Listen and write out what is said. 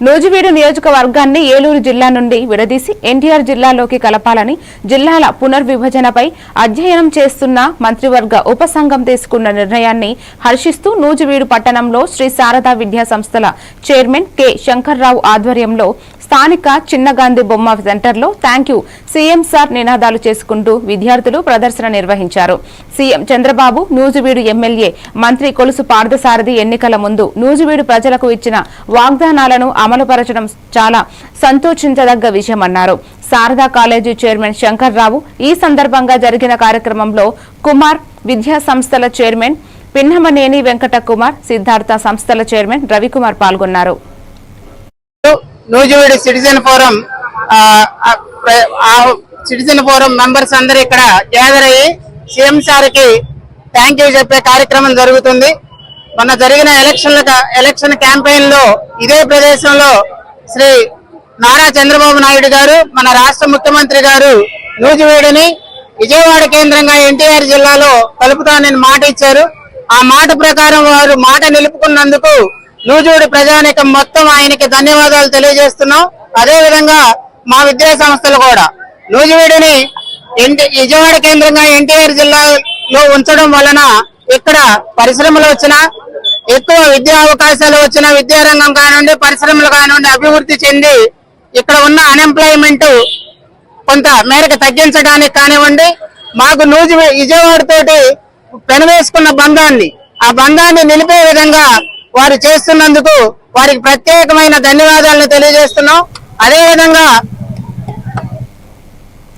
నూజివీడు నియోజకవర్గాన్ని ఏలూరు జిల్లా నుండి విడదీసి ఎన్టీఆర్ జిల్లాలోకి కలపాలని జిల్లాల పునర్విభజనపై అధ్యయనం చేస్తున్న మంత్రివర్గ ఉపసంఘం తీసుకున్న నిర్ణయాన్ని హర్షిస్తూ నూజివీడు పట్టణంలో శ్రీ శారదా విద్యా సంస్థల చైర్మన్ కె శంకర్రావు ఆధ్వర్యంలో స్థానిక చిన్నగాంధీ బొమ్మ సెంటర్లో థ్యాంక్ యూ సీఎం సార్ నినాదాలు చేసుకుంటూ విద్యార్థులు ప్రదర్శన నిర్వహించారు. సీఎం చంద్రబాబు నూజివీడు ఎమ్మెల్యే మంత్రి కొలుసు పార్థసారథి ఎన్నికల ముందు నూజివీడు ప్రజలకు ఇచ్చిన వాగ్దానాలను అమలుపరచడం చాలా సంతోషించదగ్గ విషయమన్నారు. శారదా కాలేజీ చైర్మన్ శంకర్రావు ఈ సందర్భంగా జరిగిన కార్యక్రమంలో కుమార్ విద్యా సంస్థల చైర్మన్ పిన్నమనేని వెంకట కుమార్ సిద్ధార్థ సంస్థల చైర్మన్ రవికుమార్ పాల్గొన్నారు. Nuzvid citizen forum citizen forum members అందరూ ఇక్కడ గ్యాదర్ అయ్యి సీఎం సార్కి థ్యాంక్ యూ చెప్పే కార్యక్రమం జరుగుతుంది. మొన్న జరిగిన ఎలక్షన్ ఎలక్షన్ క్యాంపెయిన్లో ఇదే ప్రదేశంలో శ్రీ నారా చంద్రబాబు నాయుడు గారు మన రాష్ట్ర ముఖ్యమంత్రి గారు నూజివీడుని విజయవాడ కేంద్రంగా ఎన్టీఆర్ జిల్లాలో కలుపుతానని మాట ఇచ్చారు. ఆ మాట ప్రకారం వారు మాట నిలుపుకున్నందుకు నూజివీడు ప్రజానికం మొత్తం ఆయనకి ధన్యవాదాలు తెలియజేస్తున్నాం. అదే విధంగా మా విద్యా సంస్థలు కూడా నూజివీడిని ఎన్టీ విజయవాడ కేంద్రంగా ఎన్టీఆర్ జిల్లాలో ఉంచడం వలన ఇక్కడ పరిశ్రమలు వచ్చినా ఎక్కువ విద్యా అవకాశాలు వచ్చిన విద్యారంగం కానివ్వండి పరిశ్రమలు కానివ్వండి అభివృద్ధి చెంది ఇక్కడ ఉన్న అన్ఎంప్లాయ్మెంట్ కొంత మేరకు తగ్గించడానికి కానివ్వండి మాకు నూజి విజయవాడతోటి పెనవేసుకున్న బంధాన్ని ఆ బంధాన్ని నిలిపే విధంగా వారు చేస్తున్నందుకు వారికి ప్రత్యేకమైన ధన్యవాదాలను తెలియజేస్తున్నాం. అదేవిధంగా